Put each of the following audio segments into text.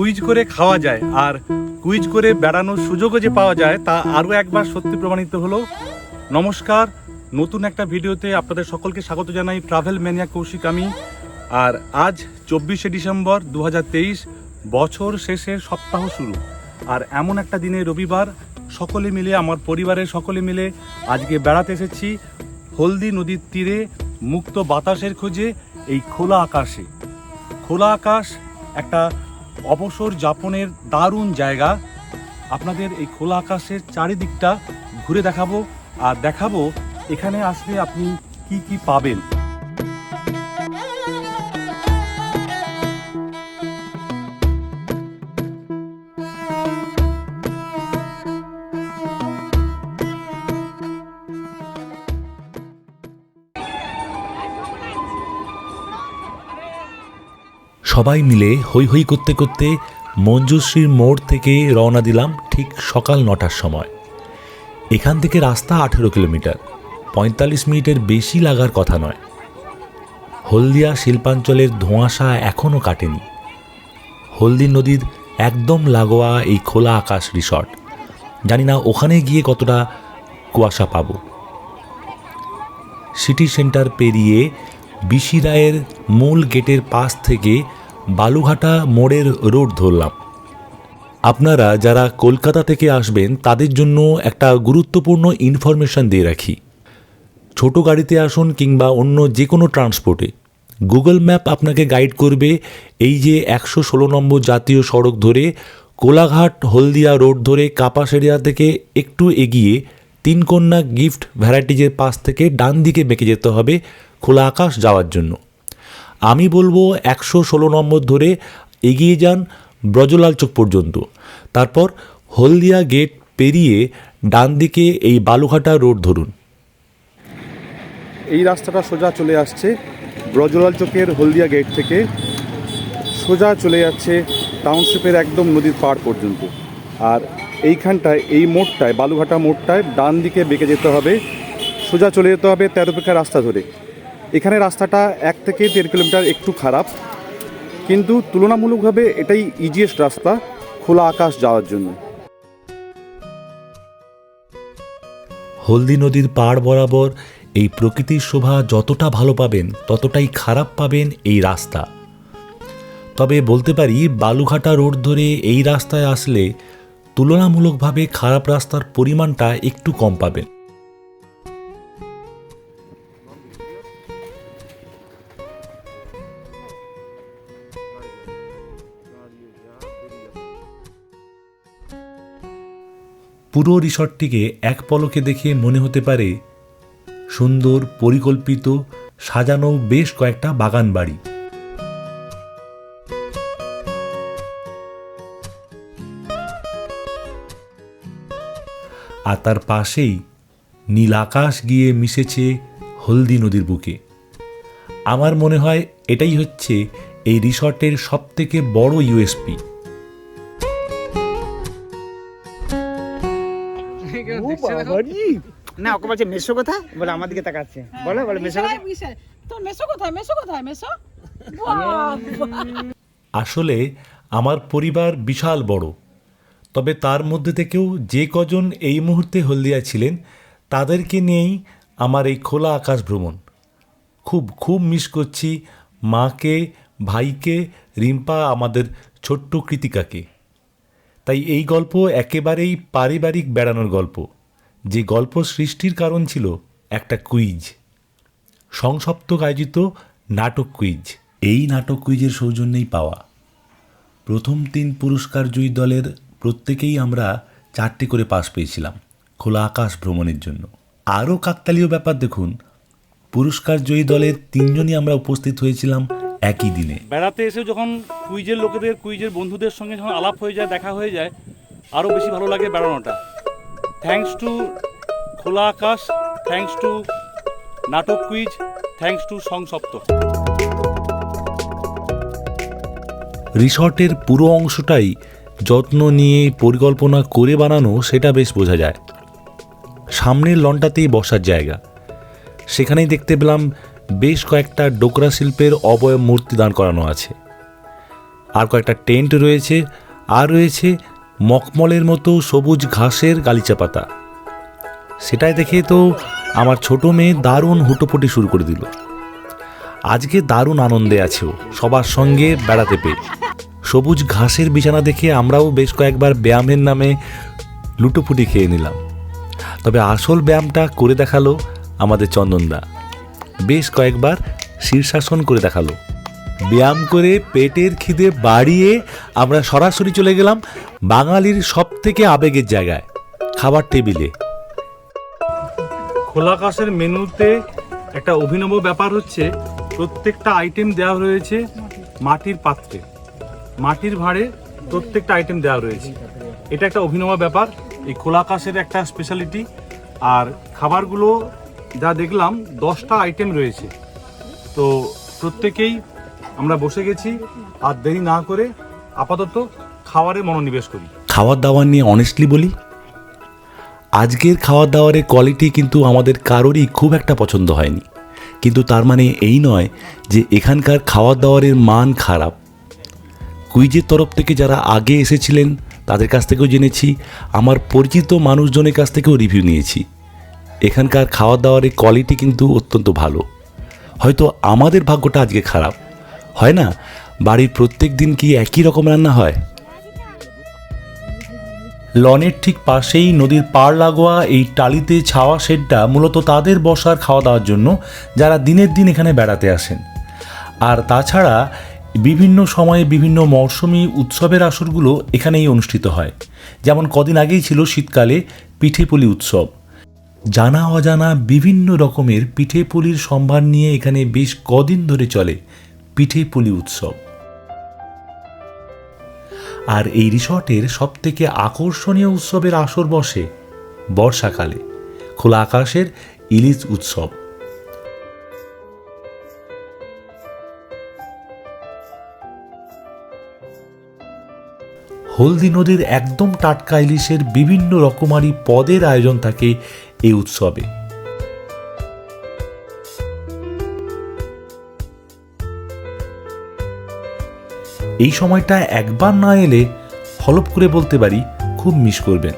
Quiz করে খাওয়া যায় আর কুইজ করে বেড়ানোর সুযোগও যে পাওয়া যায় তা আরও একবার সত্যি প্রমাণিত হলো। নমস্কার, নতুন একটা ভিডিওতে আপনাদের সকলকে স্বাগত জানাই ট্রাভেল ম্যানিয়া কৌশিক আমি। আর আজ চব্বিশে ডিসেম্বর দু হাজার তেইশ, বছর শেষের সপ্তাহ শুরু। আর এমন একটা দিনে রবিবার, সকলে মিলে, আমার পরিবারের সকলে মিলে আজকে বেড়াতে এসেছি হলদি নদীর তীরে, মুক্ত বাতাসের খোঁজে, এই খোলা আকাশে। খোলা আকাশ, একটা অবসর যাপনের দারুণ জায়গা। আপনাদের এই খোলা আকাশের চারিদিকটা ঘুরে দেখাবো। আর দেখাবো এখানে আসলে আপনি কি কি পাবেন। সবাই মিলে হৈ হৈ করতে করতে মঞ্জুশ্রীর মোড় থেকে রওনা দিলাম ঠিক সকাল নটার সময়। এখান থেকে রাস্তা আঠেরো কিলোমিটার, পঁয়তাল্লিশ মিনিটের বেশি লাগার কথা নয়। হলদিয়া শিল্পাঞ্চলের ধোঁয়াশা এখনও কাটেনি। হলদি নদীর একদম লাগোয়া এই খোলা আকাশ রিসর্ট জানি না ওখানে গিয়ে কতটা কুয়াশা পাব। সিটি সেন্টার পেরিয়ে বিশি রায়ের মূল গেটের পাশ থেকে বালুঘাটা মোড়ের রোড ধরলাম। আপনারা যারা কলকাতা থেকে আসবেন, তাদের জন্য একটা গুরুত্বপূর্ণ ইনফরমেশন দিয়ে রাখি। ছোট গাড়িতে আসুন কিংবা অন্য যে কোনো ট্রান্সপোর্টে গুগল ম্যাপ আপনাকে গাইড করবে এই যে একশো ষোলো নম্বর জাতীয় সড়ক ধরে কোলাঘাট হলদিয়া রোড ধরে কাপাসেরিয়া থেকে একটু এগিয়ে তিনকন্যা গিফট ভ্যারাইটিজের পাশ থেকে ডান দিকে বেঁকে যেতে হবে খোলা আকাশ যাওয়ার জন্য। আমি বলব একশো ষোলো নম্বর ধরে এগিয়ে যান ব্রজলাল চোক পর্যন্ত। তারপর হলদিয়া গেট পেরিয়ে ডান দিকে এই বালুঘাটা রোড ধরুন। এই রাস্তাটা সোজা চলে আসছে ব্রজলাল চকের হলদিয়া গেট থেকে। সোজা চলে যাচ্ছে টাউনশিপের একদম নদীর পাড় পর্যন্ত। আর এইখানটায়, এই মোড়টায়, বালুঘাটা মোড়টায় ডান দিকে বেঁকে যেতে হবে। সোজা চলে যেতে হবে তেরোপেক্ষা রাস্তা ধরে। এখানে রাস্তাটা এক থেকে দেড় কিলোমিটার একটু খারাপ, কিন্তু তুলনামূলকভাবে এটাই ইজিয়েস্ট রাস্তা খোলা আকাশ যাওয়ার জন্য। হলদি নদীর পাড় বরাবর এই প্রকৃতির শোভা যতটা ভালো পাবেন, ততটাই খারাপ পাবেন এই রাস্তা। তবে বলতে পারি, বালুঘাটা রোড ধরে এই রাস্তায় আসলে তুলনামূলকভাবে খারাপ রাস্তার পরিমাণটা একটু কম পাবেন। পুরো রিসর্টটিকে এক পলকে দেখে মনে হতে পারে সুন্দর, পরিকল্পিত, সাজানো বেশ কয়েকটা বাগান বাড়ি। আর তার পাশেই নীল আকাশ গিয়ে মিশেছে হলদি নদীর বুকে। আমার মনে হয় এটাই হচ্ছে এই রিসর্টের সবথেকে বড় ইউএসপি না ওকে বলছে মেসো কোথায়? বলে আমার দিকে তাকাচ্ছে। বলো বলে মেসো মেসো কোথায়? মেসো কোথায়? মেসো আসলে আমার পরিবার বিশাল বড়। তবে তার মধ্যে থেকেও যে কজন এই মুহূর্তে হলদিয়া ছিলেন তাদেরকে নিয়েই আমার এই খোলা আকাশ ভ্রমণ। খুব খুব মিস করছি মাকে ভাইকে রিম্পা আমাদের ছোট্ট কৃতিকাকে। তাই এই গল্প একেবারেই পারিবারিক বেড়ানোর গল্প। যে গল্প সৃষ্টির কারণ ছিল একটা কুইজ। সংসপ্তক আয়োজিত নাটক কুইজ। এই নাটক কুইজের সৌজন্যেই পাওয়া। প্রথম তিন পুরস্কার জয়ী দলের প্রত্যেকেই আমরা চারটি করে পাস পেয়েছিলাম খোলা আকাশ ভ্রমণের জন্য। আরও কাকতালীয় ব্যাপার দেখুন পুরস্কার জয়ী দলের তিনজনই আমরা উপস্থিত হয়েছিলাম একই দিনে। বেড়াতে এসে যখন কুইজের লোকেদের কুইজের বন্ধুদের সঙ্গে যখন আলাপ হয়ে যায় দেখা হয়ে যায় আরও বেশি ভালো লাগে বেড়ানোটা। Thanks to Khola Akash thanks to Natak quiz thanks to Sangshapta রিসর্টের পুরো অংশটাই যত্ন নিয়ে পরিকল্পনা করে বানানো সেটা বেশ বোঝা যায়। সামনের লনটাতেই বসার জায়গা। সেখানেই দেখতে পেলাম বেশ কয়েকটা ডোকরা শিল্পের অবয়ব মূর্তি দান করানো আছে। আর কয়েকটা টেন্ট রয়েছে, আর রয়েছে মকমলের মতো সবুজ ঘাসের গালিচা পাতা। সেটাই দেখে তো আমার ছোট মেয়ে দারুণ হুটোপুটি শুরু করে দিল। আজকে দারুণ আনন্দে আছে ও, সবার সঙ্গে বেড়াতে পেয়ে। সবুজ ঘাসের বিছানা দেখে আমরাও বেশ কয়েকবার ব্যায়ামের নামে লুটোপুটি খেয়ে নিলাম। তবে আসল ব্যায়ামটা করে দেখাল আমাদের চন্দনদা। বেশ কয়েকবার শীর্ষাসন করে দেখাল। ব্যায়াম করে পেটের খিদে বাড়িয়ে আমরা সরাসরি চলে গেলাম বাঙালির সব থেকে আবেগের জায়গায়, খাবার টেবিলে। খোলা আকাশের মেনুতে একটা অভিনব ব্যাপার হচ্ছে, প্রত্যেকটা আইটেম দেওয়া রয়েছে মাটির পাত্রে। মাটির ভাঁড়ে প্রত্যেকটা আইটেম দেওয়া রয়েছে। এটা একটা অভিনব ব্যাপার, এই খোলা আকাশের একটা স্পেশালিটি আর খাবারগুলো যা দেখলাম, দশটা আইটেম রয়েছে। তো প্রত্যেকেই আমরা বসে গেছি, আর দেরি না করে আপাতত খাবারে মনোনিবেশ করি। খাওয়ার দাওয়ার নিয়ে অনেস্টলি বলি, আজকের খাওয়ার দাওয়ারের কোয়ালিটি কিন্তু আমাদের কারোরই খুব একটা পছন্দ হয়নি। কিন্তু তার মানে এই নয় যে এখানকার খাওয়ার দাওয়ারের মান খারাপ। কুইজের তরফ থেকে যারা আগে এসেছিলেন, তাদের কাছ থেকেও জেনেছি, আমার পরিচিত মানুষজনের কাছ থেকেও রিভিউ নিয়েছি। এখানকার খাওয়া দাওয়ারের কোয়ালিটি কিন্তু অত্যন্ত ভালো। হয়তো আমাদের ভাগ্যটা আজকে খারাপ। হয় না? বাড়ির প্রত্যেক দিন কি একই রকম রান্না হয়? লনের ঠিক পাশেই নদীর পাড় লাগোয়া এই টালিতে ছাওয়া শেডটা মূলত তাদের বসার খাওয়া দাওয়ার জন্য যারা দিনের দিন এখানে বেড়াতে আসেন। আর তাছাড়া বিভিন্ন সময়ে বিভিন্ন মরশুমি উৎসবের আসরগুলো এখানেই অনুষ্ঠিত হয়। যেমন কদিন আগেই ছিল শীতকালে পিঠেপুলি উৎসব। জানা অজানা বিভিন্ন রকমের পিঠেপুলির সম্ভার নিয়ে এখানে বেশ কদিন ধরে চলে। পিঠেপুলি উৎসব। আর এই রিসর্টের সবথেকে আকর্ষণীয় উৎসবের আসর বসে বর্ষাকালে, খোলা আকাশের ইলিশ উৎসব। হলদি নদীর একদম টাটকা ইলিশের বিভিন্ন রকমারি পদের আয়োজন থাকে এই উৎসবে। এই সময়টা একবার না এলে ফলপ করে বলতে পারি খুব মিস করবেন।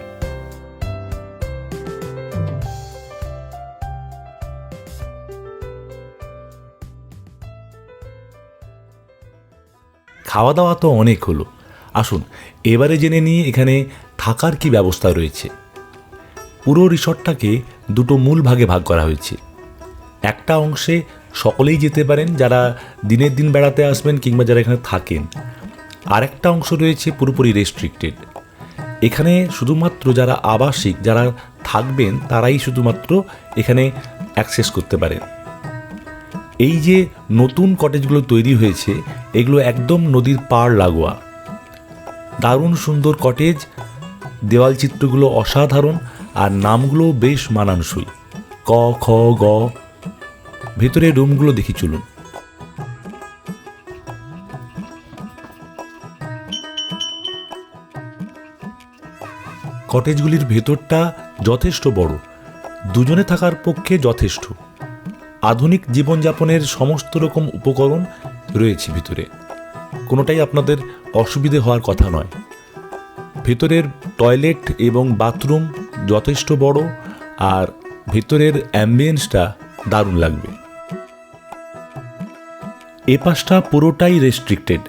খাওয়া দাওয়া তো অনেক হলো। আসুন, এবারে জেনে নিয়ে এখানে থাকার কি ব্যবস্থা রয়েছে। পুরো রিসর্টটাকে দুটো মূল ভাগে ভাগ করা হয়েছে। একটা অংশে সকলেই যেতে পারেন যারা দিনের দিন বেড়াতে আসবেন কিংবা যারা এখানে থাকেন। আরেকটা অংশ রয়েছে পুরোপুরি রেস্ট্রিক্টেড এখানে শুধুমাত্র যারা আবাসিক, যারা থাকবেন, তারাই শুধুমাত্র এখানে অ্যাক্সেস করতে পারেন। এই যে নতুন কটেজগুলো তৈরি হয়েছে, এগুলো একদম নদীর পাড় লাগোয়া। দারুণ সুন্দর কটেজ দেওয়াল চিত্রগুলো অসাধারণ, আর নামগুলো বেশ মানানসই। ক, খ, গ ভেতরে রুমগুলো দেখি, চলুন। কটেজগুলির ভেতরটা যথেষ্ট বড়। দুজনে থাকার পক্ষে যথেষ্ট। আধুনিক জীবনযাপনের সমস্ত রকম উপকরণ রয়েছে ভিতরে। কোনোটাই আপনাদের অসুবিধে হওয়ার কথা নয়। ভেতরের টয়লেট এবং বাথরুম যথেষ্ট বড়, আর ভেতরের অ্যাম্বিয়েন্সটা দারুণ লাগবে। এ পাশটা পুরোটাই রেস্ট্রিক্টেড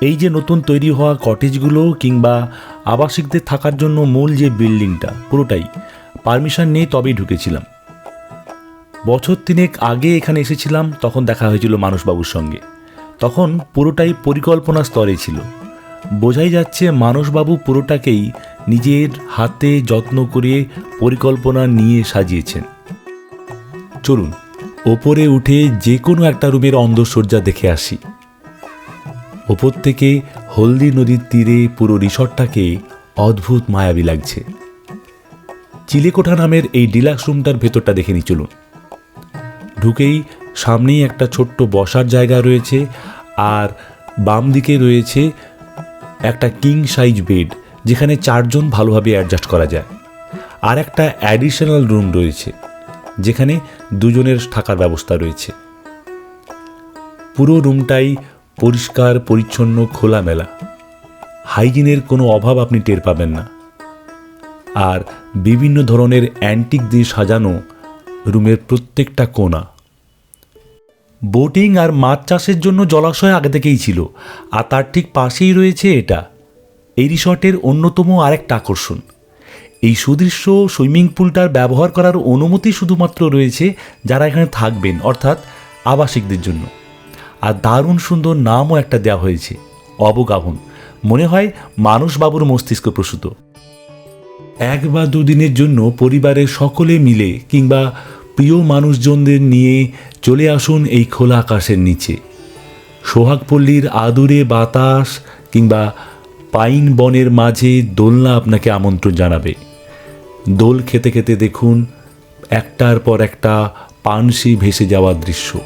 এই যে নতুন তৈরি হওয়া কটেজগুলো কিংবা আবাসিকদের থাকার জন্য মূল যে বিল্ডিংটা পুরোটাই। পারমিশন নিয়ে তবেই ঢুকেছিলাম। বছর তিনেক আগে এখানে এসেছিলাম, তখন দেখা হয়েছিল মানুষবাবুর সঙ্গে। তখন পুরোটাই পরিকল্পনা স্তরে ছিল। বোঝাই যাচ্ছে মানসবাবু পুরোটাকেই নিজের হাতে যত্ন করে পরিকল্পনা নিয়ে সাজিয়েছেন। চলুন ওপরে উঠে যে কোনো একটা রুমের অন্দরসজ্জা দেখে আসি। ওপর থেকে হলদি নদীর তীরে পুরো রিসর্টটাকে অদ্ভুত মায়াবী লাগছে। চিলেকোঠা নামের এই ডিলাক্স রুমটার ভেতরটা দেখে নি চলুন। ঢুকেই সামনেই একটা ছোট্ট বসার জায়গা রয়েছে আর বাম দিকে রয়েছে একটা কিং সাইজ বেড যেখানে চারজন ভালোভাবে অ্যাডজাস্ট করা যায়। আর একটা অ্যাডিশনাল রুম রয়েছে। যেখানে দুজনের থাকার ব্যবস্থা রয়েছে। পুরো রুমটাই পরিষ্কার, পরিচ্ছন্ন, খোলামেলা। হাইজিনের কোনো অভাব আপনি টের পাবেন না। আর বিভিন্ন ধরনের অ্যান্টিক দিয়ে সাজানো রুমের প্রত্যেকটা কোণা। বোটিং আর মাছ চাষের জন্য জলাশয় আগে থেকেই ছিল, আর তার ঠিক পাশেই রয়েছে এটা। এই রিসর্টের অন্যতম আরেকটা আকর্ষণ। এই সুদৃশ্য সুইমিং পুলটার ব্যবহার করার অনুমতি শুধুমাত্র রয়েছে যারা এখানে থাকবেন, অর্থাৎ আবাসিকদের জন্য। আর দারুণ সুন্দর নামও একটা দেওয়া হয়েছে, অবগাহন। মনে হয় মানুষবাবুর মস্তিষ্ক প্রসূত। এক বা দুদিনের জন্য পরিবারের সকলে মিলে কিংবা প্রিয় মানুষজনদের নিয়ে চলে আসুন এই খোলা আকাশের নিচে। সোহাগপল্লীর আদুরে বাতাস কিংবা পাইন বনের মাঝে দোলনা আপনাকে আমন্ত্রণ জানাবে। দোল খেতে খেতে দেখুন একটার পর একটা পানসি ভেসে যাওয়ার দৃশ্য।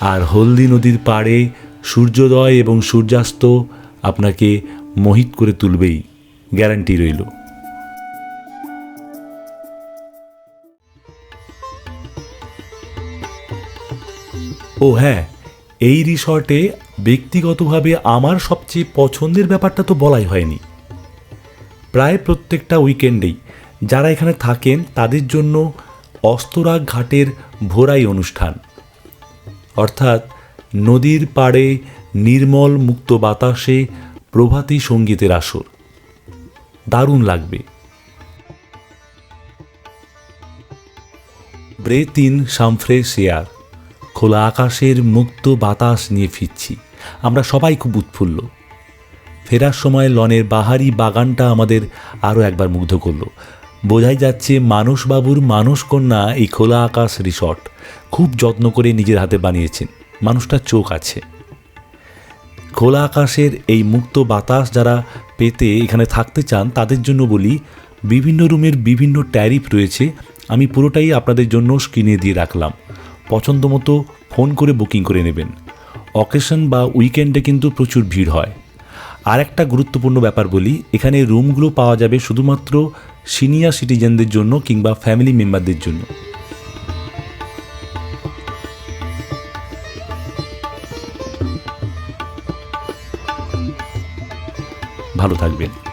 আর হলদি নদীর পাড়ে সূর্যোদয় এবং সূর্যাস্ত আপনাকে মোহিত করে তুলবেই, গ্যারান্টি রইল। ও হ্যাঁ এই রিসর্টে ব্যক্তিগতভাবে আমার সবচেয়ে পছন্দের ব্যাপারটা তো বলাই হয়নি। প্রায় প্রত্যেকটা উইকেন্ডেই যারা এখানে থাকেন তাদের জন্য অস্তরাগ ঘাটের ভোরাই অনুষ্ঠান। অর্থাৎ নদীর পাড়ে নির্মল মুক্ত বাতাসে প্রভাতী সঙ্গীতের আসর। দারুণ লাগবে। ব্রেতিন সামফ্রে শেয়ার, খোলা আকাশের মুক্ত বাতাস নিয়ে ফিরছি। আমরা সবাই খুব উৎফুল্ল। ফেরার সময় লনের বাহারি বাগানটা আমাদের আরও একবার মুগ্ধ করল। বোঝাই যাচ্ছে মানসবাবুর মানসকন্যা এই খোলা আকাশ রিসর্ট খুব যত্ন করে নিজের হাতে বানিয়েছেন। মানুষটার চোখ আছে। খোলা আকাশের এই মুক্ত বাতাস যারা পেতে এখানে থাকতে চান, তাদের জন্য বলি, বিভিন্ন রুমের বিভিন্ন ট্যারিফ রয়েছে, আমি পুরোটাই আপনাদের জন্য স্ক্রিনে দিয়ে রাখলাম। পছন্দ মতো ফোন করে বুকিং করে নেবেন। অকেশন বা উইকেন্ডে কিন্তু প্রচুর ভিড় হয়। আর একটা গুরুত্বপূর্ণ ব্যাপার বলি, এখানে রুমগুলো পাওয়া যাবে শুধুমাত্র সিনিয়র সিটিজেনদের জন্য কিংবা ফ্যামিলি মেম্বারদের জন্য। ভালো থাকবেন।